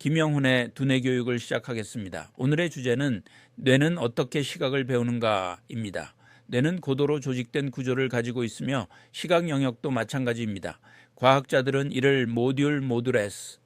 김영훈의 두뇌 교육을 시작하겠습니다. 오늘의 주제는 뇌는 어떻게 시각을 배우는가입니다. 뇌는 고도로 조직된 구조를 가지고 있으며 시각 영역도 마찬가지입니다. 과학자들은 이를 모듈 모듈레스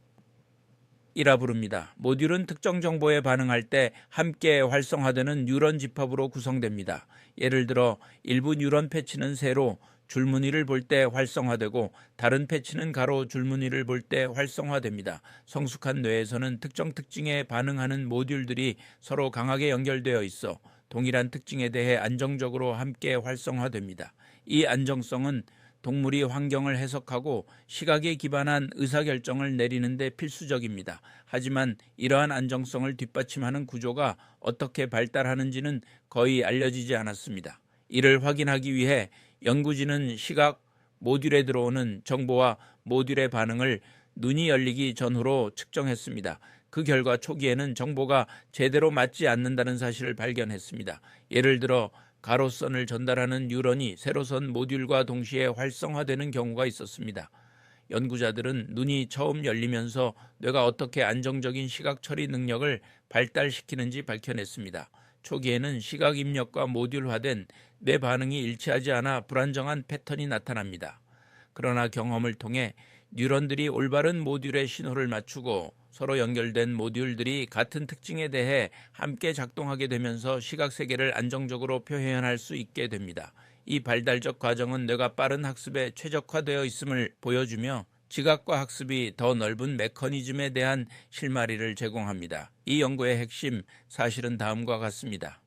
이라 부릅니다. 모듈은 특정 정보에 반응할 때 함께 활성화되는 뉴런 집합으로 구성됩니다. 예를 들어 일부 뉴런 패치는 세로 줄무늬를 볼 때 활성화되고 다른 패치는 가로 줄무늬를 볼 때 활성화됩니다. 성숙한 뇌에서는 특정 특징에 반응하는 모듈들이 서로 강하게 연결되어 있어 동일한 특징에 대해 안정적으로 함께 활성화됩니다. 이 안정성은 동물이 환경을 해석하고 시각에 기반한 의사결정을 내리는데 필수적입니다. 하지만 이러한 안정성을 뒷받침하는 구조가 어떻게 발달하는지는 거의 알려지지 않았습니다. 이를 확인하기 위해 연구진은 시각 모듈에 들어오는 정보와 모듈의 반응을 눈이 열리기 전후로 측정했습니다. 그 결과 초기에는 정보가 제대로 맞지 않는다는 사실을 발견했습니다. 예를 들어 가로선을 전달하는 뉴런이 세로선 모듈과 동시에 활성화되는 경우가 있었습니다. 연구자들은 눈이 처음 열리면서 뇌가 어떻게 안정적인 시각 처리 능력을 발달시키는지 밝혀냈습니다. 초기에는 시각 입력과 모듈화된 뇌 반응이 일치하지 않아 불안정한 패턴이 나타납니다. 그러나 경험을 통해 뉴런들이 올바른 모듈에 신호를 맞추고 서로 연결된 모듈들이 같은 특징에 대해 함께 작동하게 되면서 시각 세계를 안정적으로 표현할 수 있게 됩니다. 이 발달적 과정은 뇌가 빠른 학습에 최적화되어 있음을 보여주며 지각과 학습이 더 넓은 메커니즘에 대한 실마리를 제공합니다. 이 연구의 핵심 사실은 다음과 같습니다.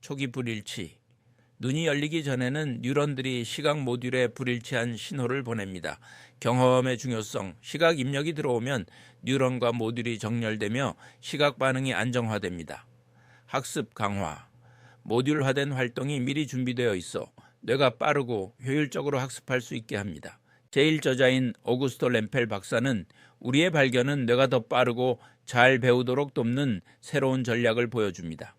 초기 불일치. 눈이 열리기 전에는 뉴런들이 시각 모듈에 불일치한 신호를 보냅니다. 경험의 중요성, 시각 입력이 들어오면 뉴런과 모듈이 정렬되며 시각 반응이 안정화됩니다. 학습 강화. 모듈화된 활동이 미리 준비되어 있어 뇌가 빠르고 효율적으로 학습할 수 있게 합니다. 제1저자인 오구스토 램펠 박사는 우리의 발견은 뇌가 더 빠르고 잘 배우도록 돕는 새로운 전략을 보여줍니다.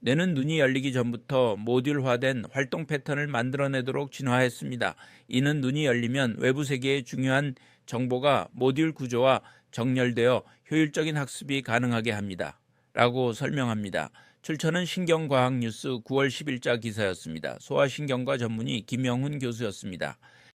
뇌는 눈이 열리기 전부터 모듈화된 활동 패턴을 만들어내도록 진화했습니다. 이는 눈이 열리면 외부 세계의 중요한 정보가 모듈 구조와 정렬되어 효율적인 학습이 가능하게 합니다. 라고 설명합니다. 출처는 신경과학 뉴스 9월 10일자 기사였습니다. 소아신경과 전문의 김영훈 교수였습니다.